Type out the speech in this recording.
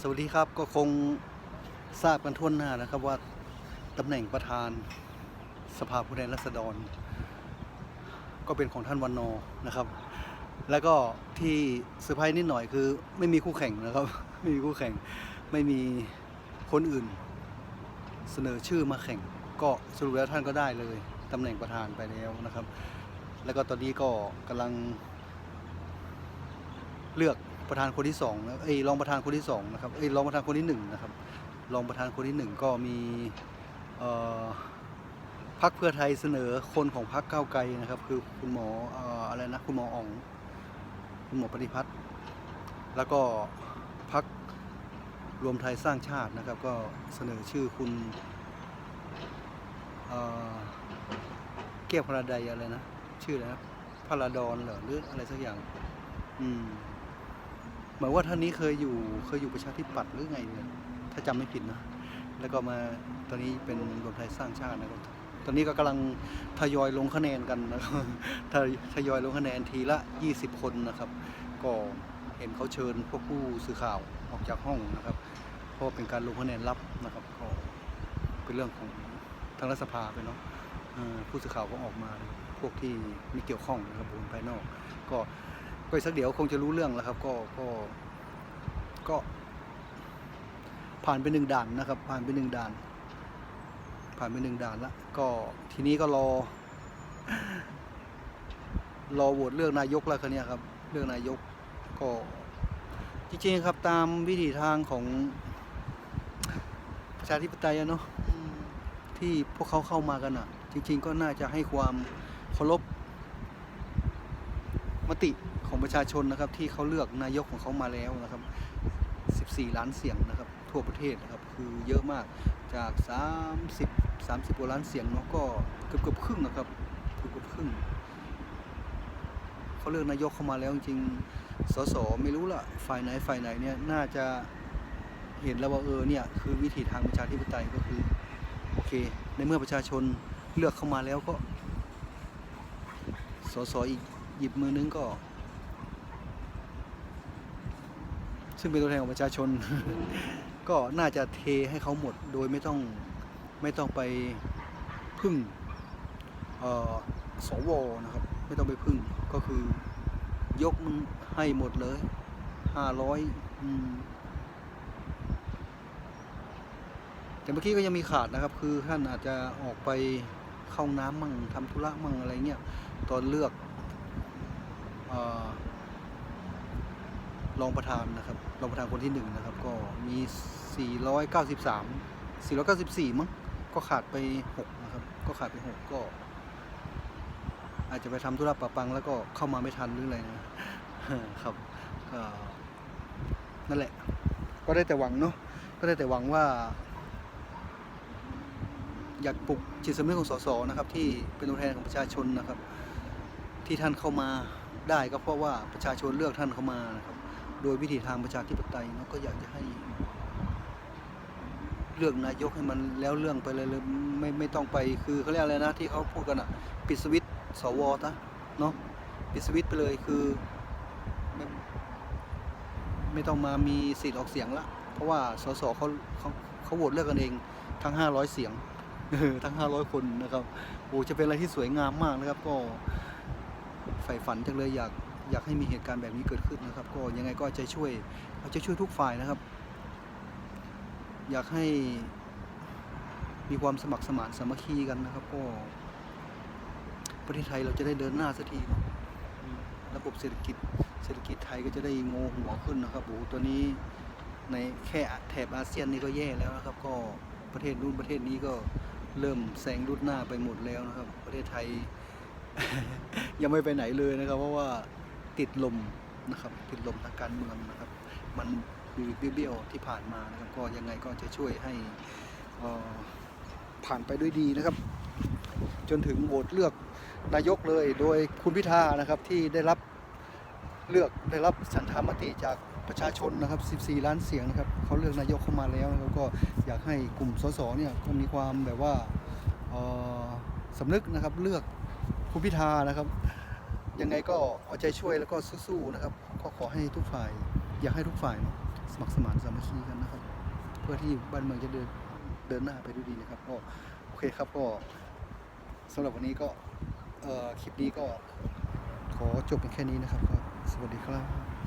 สวัสดีครับก็คงทราบกันทั่วหน้านะครับว่าตำแหน่งประธานสภาผู้แทนราษฎร ก็เป็นของท่านวันนอนะครับ แล้วก็ที่เซอร์ไพรส์นิดหน่อยคือ ไม่มีคู่แข่งนะครับ ไม่มีคู่แข่งไม่มีคนอื่น เสนอชื่อมาแข่ง ก็สรุปแล้วท่านก็ได้เลยตำแหน่งประธานไปแล้วนะครับ แล้วก็ตอนนี้ก็กำลังเลือก ประธานคนที่สองนะเอ้ยรองประธานคนที่สองนะครับเอ้ยรองประธานคนที่หนึ่งนะครับรองประธานคนที่หนึ่งก็มีพักเพื่อไทยเสนอคนของพักเก้าไกลนะครับ คือคุณหมอออะไรนะคุณหมออ๋องคุณหมอปฏิพัฒน์แล้วก็พักรวมไทยสร้างชาตินะครับ ก็เสนอชื่อคุณเอ่อแก้วพระใดอะไรนะ ชื่ออะไรนะพระราดอนเหรอหรืออะไรสักอย่าง อืม เหมือนว่าท่านนี้เคยอยู่เคยอยู่ประชาธิปัตย์หรือไงเนี่ยถ้าจำไม่ผิดนะแล้วก็มาตอนนี้เป็นรวมไทยสร้างชาตินะครับตอนนี้ก็กำลังทยอยลงคะแนนกันนะครับทยทยอยลงคะแนนทีละ 20 คนนะครับ ก็เห็นเขาเชิญพวกผู้สื่อข่าวออกจากห้องนะครับ เพราะเป็นการลงคะแนนลับนะครับก็เป็นเรื่องของทางรัฐสภาไปเนาะผู้สื่อข่าวก็ออกมาพวกที่ไม่เกี่ยวข้องนะครับบุคคลภายนอก ก็ ก็สักเดี๋ยวคงจะรู้เรื่องแล้วครับ ก็ก็ก็ ผ่านไปหนึ่งด่านนะครับ ผ่านไปหนึ่งด่าน ผ่านไปหนึ่งด่านละก็ทีนี้ก็รอ รอโหวตเลือกนายกแล้วคันนี้ยครับ เลือกนายกก็จริงๆครับตามวิถีทางของประชาธิปไตยเนาะที่พวกเขาเข้ามากันอะ จริง ๆ ก็น่าจะให้ความเคารพมติ ของประชาชนนะครับ ที่เขาเลือกนายกของเขามาแล้วนะครับ 14 ล้านเสียงนะครับ ทั่วประเทศนะครับ คือเยอะมากจาก 30 30กว่าล้านเสียงเนาะก็เกือบเกือบครึ่งนะครับเกือบเกือบครึ่งเขาเลือกนายกเข้ามาแล้วจริงสสไม่รู้ละฝ่ายไหนฝ่ายไหนเนี่ยน่าจะเห็นแล้วว่าเออเนี่ยคือวิถีทางประชาธิปไตยก็คือโอเค ในเมื่อประชาชนเลือกเข้ามาแล้วก็สสอีกหยิบมือนึงก็ ซึ่งเป็นตัวแทนของประชาชน ก็น่าจะเทให้เขาหมดโดยไม่ต้องไม่ต้องไปพึ่งสวนะครับ ไม่ต้องไปพึ่งก็คือยกมันให้หมดเลยห้าร้อยแต่เมื่อกี้ก็ยังมีขาดนะครับ คือท่านอาจจะออกไปเข้าน้ำมั่งทำธุระมั่งอะไรเงี้ยตอนเลือกอ รองประธานนะครับรองประธานคนที่หนึ่งนะครับก็มี 493 494 มั้งก็ขาดไป 6 นะครับ ก็ขาดไป 6 ก็ อาจจะไปทำธุระปะปังแล้วก็เข้ามาไม่ทันหรืออะไรนะครับก็นั่นแหละ ก็ได้แต่หวังเนาะก็ได้แต่หวังว่า อยากปลุกจิตสำนึกของสสนะครับ ที่เป็นตัวแทนของประชาชนนะครับ ที่ท่านเข้ามาได้ก็เพราะว่าประชาชนเลือกท่านเข้ามานะครับ โดยวิธีทางประชาธิปไตยเนาะก็อยากจะให้ เลือกนายกให้มันแล้วเรื่องไปเลยเลยไม่ไม่ต้องไปคือเขาเรียกอะไรนะที่เขาพูดกันอะปิดสวิตสวตะเนาะปิดสวิตไปเลยคือไม่ไม่ต้องมามีสิทธิ์ออกเสียงละ เพราะว่าสสเขาเขาเขาโหวตเลือกกันเองทั้ง 500 เสียงทั้ง 500 คนนะครับโอ้จะเป็นอะไรที่สวยงามมากนะครับ ก็ใฝ่ฝันจังเลยอยาก อยากให้มีเหตุการณ์แบบนี้เกิดขึ้นนะครับ ก็ยังไงก็ใจช่วยเอาใจช่วยทุกฝ่ายนะครับ อยากให้มีความสมัครสมานสามัคคีกันนะครับ ก็ประเทศไทยเราจะได้เดินหน้าสักทีนะระบบเศรษฐกิจเศรษฐกิจไทยก็จะได้โงหัวขึ้นนะครับโอ้ตัวนี้ในแค่แถบอาเซียนนี่ก็แย่แล้วนะครับ ก็ประเทศนู้นประเทศนี้ก็เริ่มแซงรุดหน้าไปหมดแล้วนะครับ ประเทศไทยยังไม่ไปไหนเลยนะครับ เพราะว่า ติดลมนะครับติดลมทางการเมืองนะครับ มันบิวเบี้ยวที่ผ่านมานะครับก็ยังไงก็จะช่วยให้ผ่านไปด้วยดีนะครับ จนถึงโหวตเลือกนายกเลยโดยคุณพิธานะครับที่ได้รับเลือกได้รับสันธามติจากประชาชนนะครับ 14 ล้านเสียงนะครับเขาเลือกนายกเข้ามาแล้วแล้วก็อยากให้กลุ่มสสเนี่ยก็มีความแบบว่าสำนึกนะครับเลือกคุณพิธานะครับ ยังไงก็เอาใจช่วยแล้วก็สู้ๆนะครับ ก็ขอให้ทุกฝ่าย อยากให้ทุกฝ่ายเนาะสมัครสมานสามัคคีกันนะครับ เพื่อที่บ้านเมืองจะเดินเดินหน้าไปด้วยดีนะครับก็โอเคครับก็สำหรับวันนี้ก็คลิปนี้ก็ขอจบเป็นแค่นี้นะครับก็สวัสดีครับ